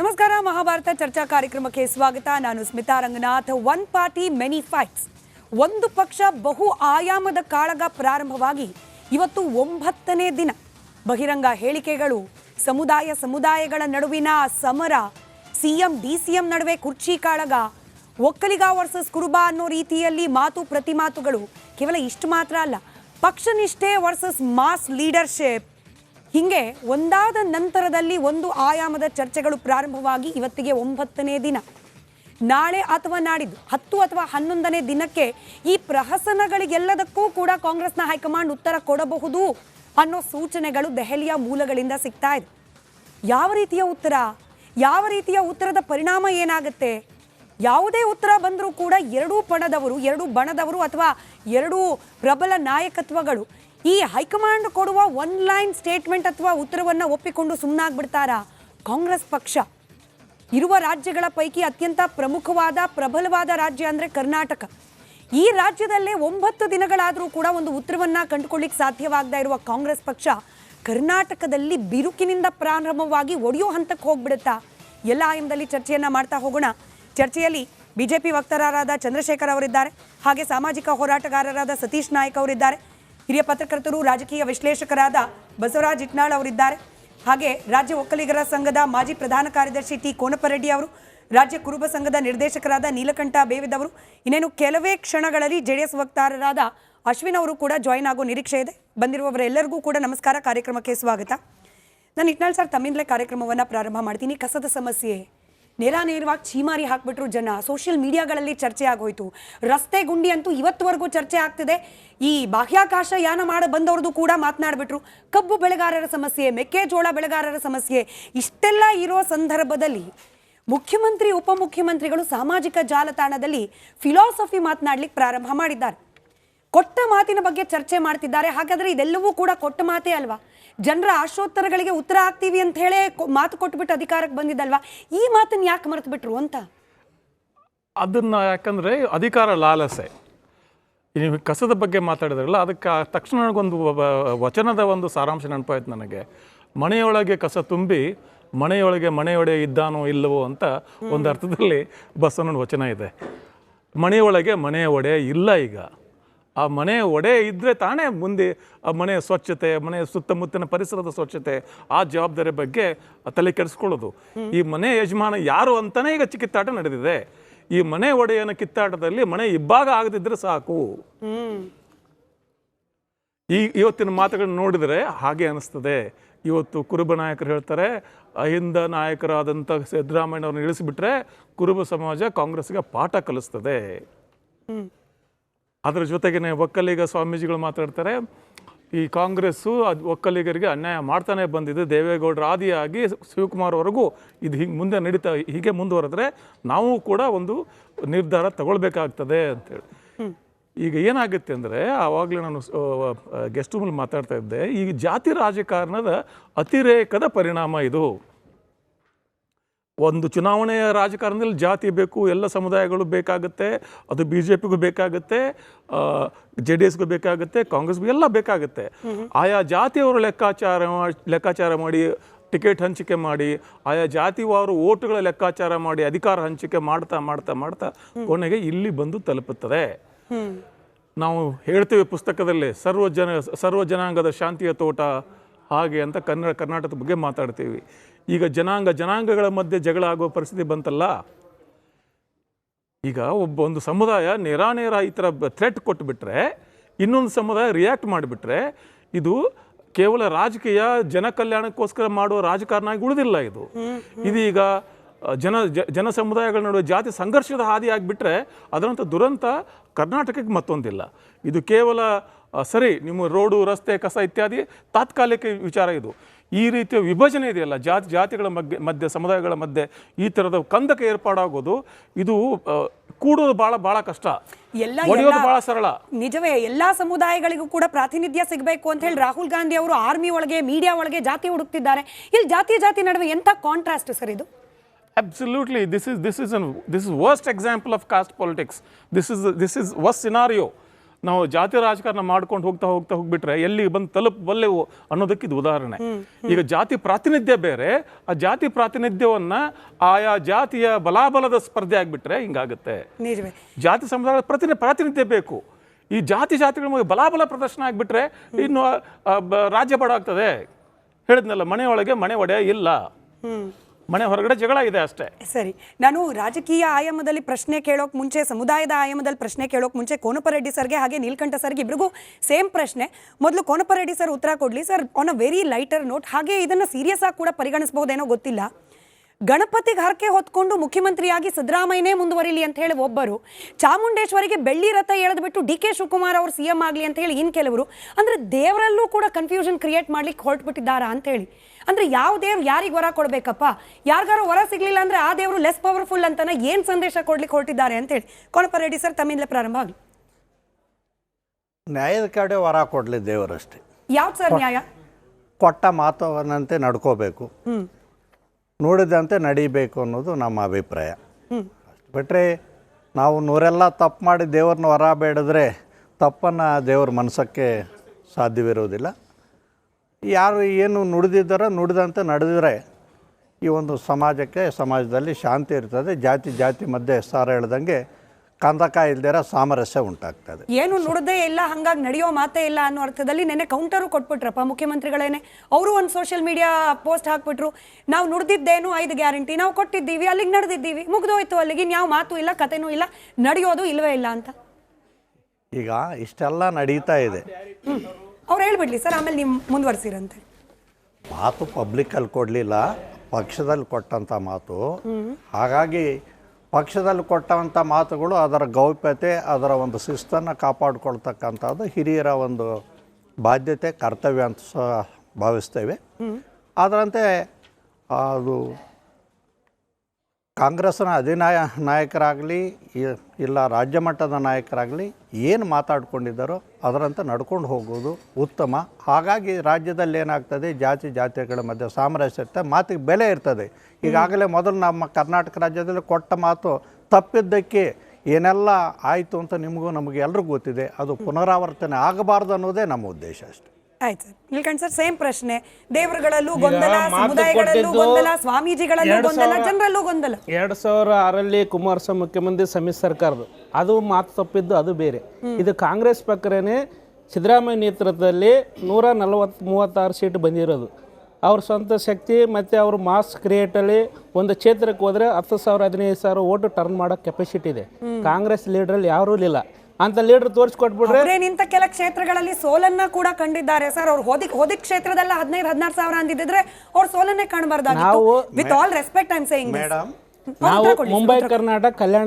ನಮಸ್ಕಾರ, ಮಹಾಭಾರತ ಚರ್ಚಾ ಕಾರ್ಯಕ್ರಮಕ್ಕೆ ಸ್ವಾಗತ. ನಾನು Smita Ranganath. One party many fights ಒಂದು ಪಕ್ಷ ಬಹು ಆಯಾಮದ ಕಾಳಗ ಪ್ರಾರಂಭವಾಗಿ ಇವತ್ತು ಒಂಬತ್ತನೇ ದಿನ. ಬಹಿರಂಗ ಹೇಳಿಕೆಗಳು, ಸಮುದಾಯ ಸಮುದಾಯಗಳ ನಡುವಿನ ಸಮರ, ಸಿಎಂ, ಡಿಸಿಎಂ ನಡುವೆ ಕುರ್ಚಿ ಕಾಳಗ, ಒಕ್ಕಲಿಗ ವರ್ಸಸ್ ಕುರುಬ ಅನ್ನೋ ರೀತಿಯಲ್ಲಿ ಮಾತು ಪ್ರತಿಮಾತುಗಳು. ಕೇವಲ ಇಷ್ಟು ಮಾತ್ರ ಅಲ್ಲ, ಪಕ್ಷನಿಷ್ಠೆ ವರ್ಸಸ್ ಮಾಸ್ ಲೀಡರ್ಶಿಪ್ ಹಿಂಗೆ ಒಂದಾದ ನಂತರದಲ್ಲಿ ಒಂದು ಆಯಾಮದ ಚರ್ಚೆಗಳು ಪ್ರಾರಂಭವಾಗಿ ಇವತ್ತಿಗೆ ಒಂಬತ್ತನೇ ದಿನ. ನಾಳೆ ಅಥವಾ ನಾಡಿದ್ದು, ಹತ್ತು ಅಥವಾ ಹನ್ನೊಂದನೇ ದಿನಕ್ಕೆ ಈ ಪ್ರಹಸನಗಳಿಗೆಲ್ಲದಕ್ಕೂ ಕೂಡ ಕಾಂಗ್ರೆಸ್ನ ಹೈಕಮಾಂಡ್ ಉತ್ತರ ಕೊಡಬಹುದು ಅನ್ನೋ ಸೂಚನೆಗಳು ದೆಹಲಿಯ ಮೂಲಗಳಿಂದ ಸಿಗ್ತಾ ಇದೆ. ಯಾವ ರೀತಿಯ ಉತ್ತರ? ಯಾವ ರೀತಿಯ ಉತ್ತರದ ಪರಿಣಾಮ ಏನಾಗುತ್ತೆ? ಯಾವುದೇ ಉತ್ತರ ಬಂದರೂ ಕೂಡ ಎರಡೂ ಪಣದವರು, ಎರಡು ಬಣದವರು ಅಥವಾ ಎರಡೂ ಪ್ರಬಲ ನಾಯಕತ್ವಗಳು ಈ ಹೈಕಮಾಂಡ್ ಕೊಡುವ ಒನ್ ಲೈನ್ ಸ್ಟೇಟ್ಮೆಂಟ್ ಅಥವಾ ಉತ್ತರವನ್ನು ಒಪ್ಪಿಕೊಂಡು ಸುಮ್ಮನಾಗ್ಬಿಡ್ತಾರಾ ಕಾಂಗ್ರೆಸ್ ಪಕ್ಷ. ಇರುವ ರಾಜ್ಯಗಳ ಪೈಕಿ ಅತ್ಯಂತ ಪ್ರಮುಖವಾದ, ಪ್ರಬಲವಾದ ರಾಜ್ಯ ಅಂದರೆ ಕರ್ನಾಟಕ. ಈ ರಾಜ್ಯದಲ್ಲೇ ಒಂಬತ್ತು ದಿನಗಳಾದರೂ ಕೂಡ ಒಂದು ಉತ್ತರವನ್ನ ಕಂಡುಕೊಳ್ಳಿಕ್ಕೆ ಸಾಧ್ಯವಾಗದೇ ಇರುವ ಕಾಂಗ್ರೆಸ್ ಪಕ್ಷ ಕರ್ನಾಟಕದಲ್ಲಿ ಬಿರುಕಿನಿಂದ ಪ್ರಾರಂಭವಾಗಿ ಒಡೆಯೋ ಹಂತಕ್ಕೆ ಹೋಗ್ಬಿಡುತ್ತಾ? ಎಲ್ಲ ಆಯಮದಲ್ಲಿ ಚರ್ಚೆಯನ್ನ ಮಾಡ್ತಾ ಹೋಗೋಣ. ಚರ್ಚೆಯಲ್ಲಿ ಬಿಜೆಪಿ ವಕ್ತಾರರಾದ ಚಂದ್ರಶೇಖರ್ ಅವರಿದ್ದಾರೆ. ಹಾಗೆ ಸಾಮಾಜಿಕ ಹೋರಾಟಗಾರರಾದ ಸತೀಶ್ ನಾಯಕ್ ಅವರಿದ್ದಾರೆ. ಹಿರಿಯ ಪತ್ರಕರ್ತರು, ರಾಜಕೀಯ ವಿಶ್ಲೇಷಕರಾದ ಬಸವರಾಜ್ ಇಟ್ನಾಳ್ ಅವರಿದ್ದಾರೆ. ಹಾಗೆ ರಾಜ್ಯ ಒಕ್ಕಲಿಗರ ಸಂಘದ ಮಾಜಿ ಪ್ರಧಾನ ಕಾರ್ಯದರ್ಶಿ ಟಿ. ಕೋನಪ್ಪರೆಡ್ಡಿ ಅವರು, ರಾಜ್ಯ ಕುರುಬ ಸಂಘದ ನಿರ್ದೇಶಕರಾದ ನೀಲಕಂಠ ಬೇವಿದವರು ಇನ್ನೇನು ಕೆಲವೇ ಕ್ಷಣಗಳಲ್ಲಿ ಜೆಡಿಎಸ್ ವಕ್ತಾರರಾದ ಅಶ್ವಿನ್ ಅವರು ಕೂಡ ಜಾಯಿನ್ ಆಗೋ ನಿರೀಕ್ಷೆ ಇದೆ. ಬಂದಿರುವವರೆಲ್ಲರಿಗೂ ಕೂಡ ನಮಸ್ಕಾರ. ಕಾರ್ಯಕ್ರಮಕ್ಕೆ ಸ್ವಾಗತ. ನಾನು ಇಟ್ನಾಳ್ ಸರ್, ತಮ್ಮಿಂದಲೇ ಕಾರ್ಯಕ್ರಮವನ್ನು ಪ್ರಾರಂಭ ಮಾಡ್ತೀನಿ. ಕಸದ ಸಮಸ್ಯೆ ನೇರ ನೇರವಾಗಿ ಚೀಮಾರಿ ಹಾಕ್ಬಿಟ್ರು ಜನ. ಸೋಷಿಯಲ್ ಮೀಡಿಯಾಗಳಲ್ಲಿ ಚರ್ಚೆ ಆಗೋಯ್ತು. ರಸ್ತೆ ಗುಂಡಿ ಅಂತೂ ಇವತ್ತುವರೆಗೂ ಚರ್ಚೆ ಆಗ್ತಿದೆ. ಈ ಬಾಹ್ಯಾಕಾಶ ಯಾನ ಮಾಡ ಬಂದವ್ರದ್ದು ಕೂಡ ಮಾತನಾಡ್ಬಿಟ್ರು. ಕಬ್ಬು ಬೆಳೆಗಾರರ ಸಮಸ್ಯೆ, ಮೆಕ್ಕೆಜೋಳ ಬೆಳೆಗಾರರ ಸಮಸ್ಯೆ, ಇಷ್ಟೆಲ್ಲ ಇರೋ ಸಂದರ್ಭದಲ್ಲಿ ಮುಖ್ಯಮಂತ್ರಿ, ಉಪಮುಖ್ಯಮಂತ್ರಿಗಳು ಸಾಮಾಜಿಕ ಜಾಲತಾಣದಲ್ಲಿ ಫಿಲಾಸಫಿ ಮಾತನಾಡ್ಲಿಕ್ಕೆ ಪ್ರಾರಂಭ ಮಾಡಿದ್ದಾರೆ. ಕೊಟ್ಟ ಮಾತಿನ ಬಗ್ಗೆ ಚರ್ಚೆ ಮಾಡ್ತಿದ್ದಾರೆ. ಹಾಗಾದರೆ ಇದೆಲ್ಲವೂ ಕೂಡ ಕೊಟ್ಟ ಮಾತೇ ಅಲ್ವಾ? ಜನರ ಆಶೋತ್ತರಗಳಿಗೆ ಉತ್ತರ ಆಗ್ತೀವಿ ಅಂತ ಹೇಳಿ ಮಾತು ಕೊಟ್ಬಿಟ್ಟು ಅಧಿಕಾರಕ್ಕೆ ಬಂದಿದ್ದಲ್ವಾ? ಈ ಮಾತನ್ನ ಯಾಕೆ ಮರೆತು ಬಿಟ್ರು ಅಂತ? ಅದನ್ನ ಯಾಕಂದ್ರೆ ಅಧಿಕಾರ ಲಾಲಸೆ. ನೀವು ಕಸದ ಬಗ್ಗೆ ಮಾತಾಡಿದ್ರಲ್ಲ, ಅದಕ್ಕೆ ತಕ್ಷಣ ನನಗೊಂದು ವಚನದ ಒಂದು ಸಾರಾಂಶ ನೆನಪಾಯ್ತು ನನಗೆ. ಮನೆಯೊಳಗೆ ಕಸ ತುಂಬಿ, ಮನೆಯೊಳಗೆ ಮನೆಯೊಡೆ ಇದ್ದಾನೋ ಇಲ್ಲವೋ ಅಂತ ಒಂದು ಅರ್ಥದಲ್ಲಿ ಬಸವನ ವಚನ ಇದೆ. ಮನೆಯೊಳಗೆ ಮನೆಯ ಒಡೆ ಇಲ್ಲ ಈಗ. ಆ ಮನೆ ಒಡೆ ಇದ್ದರೆ ತಾನೇ ಮುಂದೆ ಆ ಮನೆಯ ಸ್ವಚ್ಛತೆ ಮನೆಯ ಸುತ್ತಮುತ್ತಿನ ಪರಿಸರದ ಸ್ವಚ್ಛತೆ, ಆ ಜವಾಬ್ದಾರಿ ಬಗ್ಗೆ ತಲೆ ಕೆಡಿಸ್ಕೊಳ್ಳೋದು. ಈ ಮನೆ ಯಜಮಾನ ಯಾರು ಅಂತಾನೆ ಈಗ ಚಿಕಿತ್ತಾಟ ನಡೆದಿದೆ. ಈ ಮನೆ ಒಡೆಯನ ಕಿತ್ತಾಟದಲ್ಲಿ ಮನೆ ಇಬ್ಬಾಗ ಆಗದಿದ್ರೆ ಸಾಕು. ಈ ಇವತ್ತಿನ ಮಾತುಗಳನ್ನ ನೋಡಿದರೆ ಹಾಗೆ ಅನಿಸ್ತದೆ. ಇವತ್ತು ಕುರುಬ ನಾಯಕರು ಹೇಳ್ತಾರೆ, ಅಹಿಂದ ನಾಯಕರಾದಂಥ ಸಿದ್ದರಾಮಯ್ಯನವ್ರನ್ನ ಇಳಿಸಿಬಿಟ್ರೆ ಕುರುಬ ಸಮಾಜ ಕಾಂಗ್ರೆಸ್ಗೆ ಪಾಠ ಕಲಿಸ್ತದೆ. ಅದರ ಜೊತೆಗೇ ಒಕ್ಕಲಿಗ ಸ್ವಾಮೀಜಿಗಳು ಮಾತಾಡ್ತಾರೆ. ಈ ಕಾಂಗ್ರೆಸ್ಸು ಅದು ಒಕ್ಕಲಿಗರಿಗೆ ಅನ್ಯಾಯ ಮಾಡ್ತಾನೆ ಬಂದಿದೆ. ದೇವೇಗೌಡರ ಆದಿಯಾಗಿ ಶಿವಕುಮಾರ್ವರೆಗೂ ಇದು ಹಿಂಗೆ ಮುಂದೆ ನಡೀತಾ ಹೀಗೆ ಮುಂದುವರೆದ್ರೆ ನಾವು ಕೂಡ ಒಂದು ನಿರ್ಧಾರ ತಗೊಳ್ಬೇಕಾಗ್ತದೆ ಅಂತೇಳಿ. ಈಗ ಏನಾಗುತ್ತೆ ಅಂದರೆ ಆವಾಗಲೇ ನಾನು ಗೆಸ್ಟ್ ರೂಮಲ್ಲಿ ಮಾತಾಡ್ತಾ ಇದ್ದೆ. ಈ ಜಾತಿ ರಾಜಕಾರಣದ ಅತಿರೇಕದ ಪರಿಣಾಮ ಇದು. ಒಂದು ಚುನಾವಣೆಯ ರಾಜಕಾರಣದಲ್ಲಿ ಜಾತಿ ಬೇಕು, ಎಲ್ಲ ಸಮುದಾಯಗಳು ಬೇಕಾಗುತ್ತೆ, ಅದು ಬಿ ಜೆ ಪಿಗೂ ಬೇಕಾಗುತ್ತೆ ಜೆ ಡಿ ಎಸ್ಗೂ ಬೇಕಾಗುತ್ತೆ, ಕಾಂಗ್ರೆಸ್ಗೂ ಎಲ್ಲ ಬೇಕಾಗುತ್ತೆ. ಆಯಾ ಜಾತಿಯವರು ಲೆಕ್ಕಾಚಾರ ಲೆಕ್ಕಾಚಾರ ಮಾಡಿ, ಟಿಕೆಟ್ ಹಂಚಿಕೆ ಮಾಡಿ, ಆಯಾ ಜಾತಿವಾರು ಓಟುಗಳ ಲೆಕ್ಕಾಚಾರ ಮಾಡಿ, ಅಧಿಕಾರ ಹಂಚಿಕೆ ಮಾಡ್ತಾ ಮಾಡ್ತಾ ಮಾಡ್ತಾ ಕೊನೆಗೆ ಇಲ್ಲಿ ಬಂದು ತಲುಪುತ್ತದೆ. ನಾವು ಹೇಳ್ತೇವೆ ಪುಸ್ತಕದಲ್ಲಿ ಸರ್ವ ಜನ ಸರ್ವ ಜನಾಂಗದ ಶಾಂತಿಯ ತೋಟ ಹಾಗೆ ಅಂತ ಕನ್ನಡ, ಕರ್ನಾಟಕದ ಬಗ್ಗೆ ಮಾತಾಡ್ತೀವಿ. ಈಗ ಜನಾಂಗ ಜನಾಂಗಗಳ ಮಧ್ಯೆ ಜಗಳ ಆಗುವ ಪರಿಸ್ಥಿತಿ ಬಂತಲ್ಲ? ಈಗ ಒಬ್ಬ ಒಂದು ಸಮುದಾಯ ನೇರಾನೇರ ಈ ಥರ ಥ್ರೆಟ್ ಕೊಟ್ಟುಬಿಟ್ರೆ ಇನ್ನೊಂದು ಸಮುದಾಯ ರಿಯಾಕ್ಟ್ ಮಾಡಿಬಿಟ್ರೆ ಇದು ಕೇವಲ ರಾಜಕೀಯ ಜನ ಕಲ್ಯಾಣಕ್ಕೋಸ್ಕರ ಮಾಡುವ ರಾಜಕಾರಣ ಆಗಿ ಉಳಿದಿಲ್ಲ ಇದು. ಇದೀಗ ಜನ ಜನ ಸಮುದಾಯಗಳ ನಡುವೆ ಜಾತಿ ಸಂಘರ್ಷದ ಹಾದಿ ಆಗಿಬಿಟ್ರೆ ಅದರಂಥ ದುರಂತ ಕರ್ನಾಟಕಕ್ಕೆ ಮತ್ತೊಂದಿಲ್ಲ. ಇದು ಕೇವಲ ಸರಿ ನಿಮ್ಮ ರೋಡು ರಸ್ತೆ ಕಸ ಇತ್ಯಾದಿ ತಾತ್ಕಾಲಿಕ ವಿಚಾರ ಇದು. ಈ ರೀತಿಯ ವಿಭಜನೆ ಇದೆಯಲ್ಲ ಜಾತಿ ಜಾತಿಗಳ ಮಧ್ಯೆ ಮಧ್ಯೆ ಸಮುದಾಯಗಳ ಮಧ್ಯೆ ಈ ಥರದ ಕಂದಕ ಏರ್ಪಾಡಾಗೋದು ಇದು ಕೂಡೋದು ಭಾಳ ಭಾಳ ಕಷ್ಟ. ಎಲ್ಲ ಬಹಳ ಸರಳ. ನಿಜವೇ ಎಲ್ಲಾ ಸಮುದಾಯಗಳಿಗೂ ಕೂಡ ಪ್ರಾತಿನಿಧ್ಯ ಸಿಗಬೇಕು ಅಂತ ಹೇಳಿ ರಾಹುಲ್ ಗಾಂಧಿ ಅವರು ಆರ್ಮಿ ಒಳಗೆ ಮೀಡಿಯಾ ಒಳಗೆ ಜಾತಿ ಹುಡುಕ್ತಿದ್ದಾರೆ. ಇಲ್ಲಿ ಜಾತಿ ಜಾತಿ ನಡುವೆ ಎಂತ ಕಾಂಟ್ರಾಸ್ಟ್ ಸರ್ ಇದು? Absolutely this is this is this is worst example of caste politics this is this is worst scenario. ನಾವು ಜಾತಿ ರಾಜಕಾರಣ ಮಾಡ್ಕೊಂಡು ಹೋಗ್ತಾ ಹೋಗ್ತಾ ಹೋಗ್ಬಿಟ್ರೆ ಎಲ್ಲಿ ಬಂದು ತಲುಪಬಲ್ಲೆವು ಅನ್ನೋದಕ್ಕೆ ಇದು ಉದಾಹರಣೆ. ಈಗ ಜಾತಿ ಪ್ರಾತಿನಿಧ್ಯ ಬೇರೆ ಆ ಜಾತಿ ಪ್ರಾತಿನಿಧ್ಯವನ್ನ ಆಯಾ ಜಾತಿಯ ಬಲಾಬಲದ ಸ್ಪರ್ಧೆ ಆಗ್ಬಿಟ್ರೆ ಹಿಂಗಾಗುತ್ತೆ. ಜಾತಿ ಸಮುದಾಯದ ಪ್ರತಿನಿ ಪ್ರಾತಿನಿಧ್ಯ ಬೇಕು. ಈ ಜಾತಿ ಜಾತಿಗಳ ಬಲಾಬಲ ಪ್ರದರ್ಶನ ಆಗ್ಬಿಟ್ರೆ ಇನ್ನು ರಾಜ್ಯ ಬಡ ಆಗ್ತದೆ ಹೇಳಿದ್ನಲ್ಲ ಮನೆಯೊಳಗೆ ಮನೆ ಒಡೆಯ ಇಲ್ಲ. ಮನೆ ಹೊರಗಡೆ ಜಗಳ ಇದೆ ಅಷ್ಟೇ. ಸರಿ, ನಾನು ರಾಜಕೀಯ ಆಯಾಮದಲ್ಲಿ ಪ್ರಶ್ನೆ ಕೇಳೋಕೆ ಮುಂಚೆ, ಸಮುದಾಯದ ಆಯಾಮದಲ್ಲಿ ಪ್ರಶ್ನೆ ಕೇಳೋಕೆ ಮುಂಚೆ ಕೋನಪರೆಡ್ಡಿ ಸರ್ಗೆ ಹಾಗೆ ನೀಲ್ಕಂಠ ಸರ್ಗೆ ಇಬ್ಬರಿಗೂ ಸೇಮ್ ಪ್ರಶ್ನೆ. ಮೊದಲು ಕೋನಪರೆಡ್ಡಿ ಸರ್ ಉತ್ತರ ಕೊಡಲಿ. Sir on a very lighter note ಹಾಗೆ ಇದನ್ನು ಸೀರಿಯಸ್ ಆಗಿ ಕೂಡ ಪರಿಗಣಿಸಬಹುದೇನೋ ಗೊತ್ತಿಲ್ಲ. ಗಣಪತಿಗೆ ಹರಕೆ ಹೊತ್ಕೊಂಡು ಮುಖ್ಯಮಂತ್ರಿಯಾಗಿ ಸಿದ್ದರಾಮಯ್ಯನೇ ಮುಂದುವರಿಲಿ ಅಂತ ಹೇಳಿ ಒಬ್ಬರು. ಚಾಮುಂಡೇಶ್ವರಿಗೆ ಬೆಳ್ಳಿ ರಥ ಎಳೆದ್ಬಿಟ್ಟು ಡಿ ಕೆ ಶಿವಕುಮಾರ್ ಅವರು ಸಿ ಎಂ ಆಗಲಿ ಅಂತ ಹೇಳಿ ಇನ್ನು ಕೆಲವರು. ಅಂದರೆ ದೇವರಲ್ಲೂ ಕೂಡ ಕನ್ಫ್ಯೂಷನ್ ಕ್ರಿಯೇಟ್ ಮಾಡ್ಲಿಕ್ಕೆ ಹೊರಟ್ಬಿಟ್ಟಿದ್ದಾರಾ ಅಂತ ಹೇಳಿ. ಅಂದ್ರೆ ಯಾವ ದೇವ್ರು ಯಾರಿಗೆ ವರ ಕೊಡ್ಬೇಕಪ್ಪ? ಯಾರಿಗಾರು ವರ ಸಿಗ್ಲಿಲ್ಲ ಅಂದ್ರೆ ಆ ದೇವರು ಲೆಸ್ ಪವರ್ಫುಲ್ ಅಂತಾನೆ ಏನ್ ಸಂದೇಶ ಕೊಡ್ಲಿಕ್ಕೆ ಹೊರಟಿದ್ದಾರೆ ಅಂತ ಹೇಳಿ. ಕೊನಪ ರೆಡ್ಡಿ ಸರ್ ತಮ್ಮಿಂದಲೇ ಪ್ರಾರಂಭ ಆಗಲಿ. ನ್ಯಾಯದ ಕಡೆ ವರ ಕೊಡಲಿ ದೇವರಷ್ಟೇ ಯಾವ್ದು ಸರ್ ನ್ಯಾಯ? ಕೊಟ್ಟ ಮಾತವನ್ನಂತೆ ನಡ್ಕೋಬೇಕು. ನೋಡಿದಂತೆ ನಡೀಬೇಕು ಅನ್ನೋದು ನಮ್ಮ ಅಭಿಪ್ರಾಯ. ಅಷ್ಟು ಬಿಟ್ಟರೆ ನಾವು ನೂರೆಲ್ಲ ತಪ್ಪು ಮಾಡಿ ದೇವ್ರನ್ನ ವರ ಬೇಡಿದ್ರೆ ತಪ್ಪನ್ನು ದೇವ್ರ ಮನಸ್ಸಕ್ಕೆ ಸಾಧ್ಯವಿರೋದಿಲ್ಲ. ಯಾರು ಏನು ನುಡಿದಿದ್ದಾರೋ ನುಡಿದಂತೆ ನಡೆದಿದ್ರೆ ಈ ಒಂದು ಸಮಾಜಕ್ಕೆ ಸಮಾಜದಲ್ಲಿ ಶಾಂತಿ ಇರ್ತದೆ. ಜಾತಿ ಜಾತಿ ಮಧ್ಯೆ ಸಾರ ಹೇಳ್ದಂಗೆ ಕಂದಕ ಇಲ್ದಿರ ಸಾಮರಸ್ಯ ಉಂಟಾಗ್ತದೆ. ಏನು ನುಡದೇ ಇಲ್ಲ ಹಂಗಾಗಿ ನಡೆಯೋ ಮಾತೇ ಇಲ್ಲ ಅನ್ನೋ ಅರ್ಥದಲ್ಲಿ ನೆನ್ನೆ ಕೌಂಟರು ಕೊಟ್ಬಿಟ್ರಪ್ಪ ಮುಖ್ಯಮಂತ್ರಿಗಳೇನೆ. ಅವರು ಒಂದು ಸೋಷಿಯಲ್ ಮೀಡಿಯಾ ಪೋಸ್ಟ್ ಹಾಕ್ಬಿಟ್ರು ನಾವು ನುಡ್ದಿದ್ದೇನು? ಐದು ಗ್ಯಾರಂಟಿ ನಾವು ಕೊಟ್ಟಿದ್ದೀವಿ ಅಲ್ಲಿಗೆ ನಡೆದಿದ್ದೀವಿ. ಮುಗ್ದೋಯ್ತು ಅಲ್ಲಿಗೆ. ಯಾವ ಮಾತು ಇಲ್ಲ ಕತೆನೂ ಇಲ್ಲ. ನಡೆಯೋದು ಇಲ್ವೇ ಇಲ್ಲ ಅಂತ. ಈಗ ಇಷ್ಟೆಲ್ಲ ನಡೀತಾ ಇದೆ. ಅವ್ರು ಹೇಳ್ಬಿಡ್ಲಿ ಸರ್ ಆಮೇಲೆ ನೀವು ಮುಂದುವರ್ಸಿರಂತೆ. ಮಾತು ಪಬ್ಲಿಕ್ಕಲ್ಲಿ ಕೊಡಲಿಲ್ಲ ಪಕ್ಷದಲ್ಲಿ ಕೊಟ್ಟಂಥ ಮಾತು. ಹಾಗಾಗಿ ಪಕ್ಷದಲ್ಲಿ ಕೊಟ್ಟಂಥ ಮಾತುಗಳು ಅದರ ಗೌಪ್ಯತೆ ಅದರ ಒಂದು ಶಿಸ್ತನ್ನು ಕಾಪಾಡಿಕೊಳ್ತಕ್ಕಂಥದ್ದು ಹಿರಿಯರ ಒಂದು ಬಾಧ್ಯತೆ ಕರ್ತವ್ಯ ಅಂತ ಸಹ ಭಾವಿಸ್ತೇವೆ. ಅದರಂತೆ ಅದು ಕಾಂಗ್ರೆಸ್ನ ಅಧಿನಾಯ ನಾಯಕರಾಗಲಿ ಇಲ್ಲ ರಾಜ್ಯ ಮಟ್ಟದ ನಾಯಕರಾಗಲಿ ಏನು ಮಾತಾಡ್ಕೊಂಡಿದ್ದಾರೋ ಅದರಂತೆ ನಡ್ಕೊಂಡು ಹೋಗೋದು ಉತ್ತಮ. ಹಾಗಾಗಿ ರಾಜ್ಯದಲ್ಲಿ ಏನಾಗ್ತದೆ, ಜಾತಿ ಜಾತಿಗಳ ಮಧ್ಯೆ ಸಾಮರಸ್ಯ ಇರ್ತದೆ ಮಾತಿಗೆ ಬೆಲೆ ಇರ್ತದೆ. ಈಗಾಗಲೇ ಮೊದಲು ನಮ್ಮ ಕರ್ನಾಟಕ ರಾಜ್ಯದಲ್ಲಿ ಕೊಟ್ಟ ಮಾತು ತಪ್ಪಿದ್ದಕ್ಕೆ ಏನೆಲ್ಲ ಆಯಿತು ಅಂತ ನಿಮಗೂ ನಮಗೆ ಎಲ್ರಿಗೂ ಗೊತ್ತಿದೆ. ಅದು ಪುನರಾವರ್ತನೆ ಆಗಬಾರ್ದು ಅನ್ನೋದೇ ನಮ್ಮ ಉದ್ದೇಶ ಅಷ್ಟೆ. ಆಯ್ತು. ನಿಲ್ಕಂಡ್ ಸರ್ ಸೇಮ್ ಪ್ರಶ್ನೆ. ದೇವರುಗಳಲ್ಲೂ ಗೊಂದಲ ಮಾತು ಸಮುದಾಯಗಳಲ್ಲೂ ಕೊಟ್ಟಿದ್ದು ಗೊಂದಲ ಸ್ವಾಮೀಜಿಗಳಲ್ಲೂ ಎರಡು ಗೊಂದಲ ಸಾವಿರ- ಜನರಲ್ಲೂ ಗೊಂದಲ. ಎರಡು ಸಾವಿರ ಆರಲ್ಲಿ ಕುಮಾರಸ್ವಾಮಿ ಮುಖ್ಯಮಂತ್ರಿ ಸಮ್ಮಿಶ್ರ ಸರ್ಕಾರದು ಅದು ಮಾತು ತಪ್ಪಿದ್ದು ಅದು ಬೇರೆ. ಇದು ಕಾಂಗ್ರೆಸ್ ಪಕ್ಕರೇನೆ ಸಿದ್ದರಾಮಯ್ಯ ನೇತೃತ್ವದಲ್ಲಿ ನೂರ ನಲವತ್ತು ಮೂವತ್ತಾರು ಸೀಟ್ ಬಂದಿರೋದು. ಅವ್ರ ಸ್ವಂತ ಶಕ್ತಿ ಮತ್ತು ಅವ್ರ ಮಾಸ್ ಕ್ರಿಯೇಟಲ್ಲಿ ಒಂದು ಕ್ಷೇತ್ರಕ್ಕೆ ಹೋದರೆ ಹತ್ತು ಸಾವಿರ ಹದಿನೈದು ಸಾವಿರ ಓಟು ಟರ್ನ್ ಮಾಡೋ ಕೆಪಾಸಿಟಿ ಇದೆ. ಕಾಂಗ್ರೆಸ್ ಲೀಡ್ರಲ್ಲಿ ಯಾರೂ ಇಲ್ಲ. ಅಂತ ಲೀಡರ್ ತೋರಿಸ್ಕೊಟ್ಬಿಟ್ರೆ ಇಂಥ ನಿಂತ ಕೆಲ ಕ್ಷೇತ್ರಗಳಲ್ಲಿ ಸೋಲನ್ನ ಕೂಡ ಕಂಡಿದ್ದಾರೆ ಸರ್. ಅವ್ರು ಹೋದಿಕ್ ಹೋದಿಕ್ ಕ್ಷೇತ್ರದಲ್ಲ ಹದಿನೈದು ಹದಿನಾರು ಸಾವಿರ ಅಂದಿದ್ರೆ ಅವ್ರು ಸೋಲನ್ನೇ ಕಾಣಬಾರ್ದಾಗಿತ್ತು. ನಾವು- with all respect I'm saying madam ನಾವು ಮುಂಬೈ ಕರ್ನಾಟಕ ಕಲ್ಯಾಣ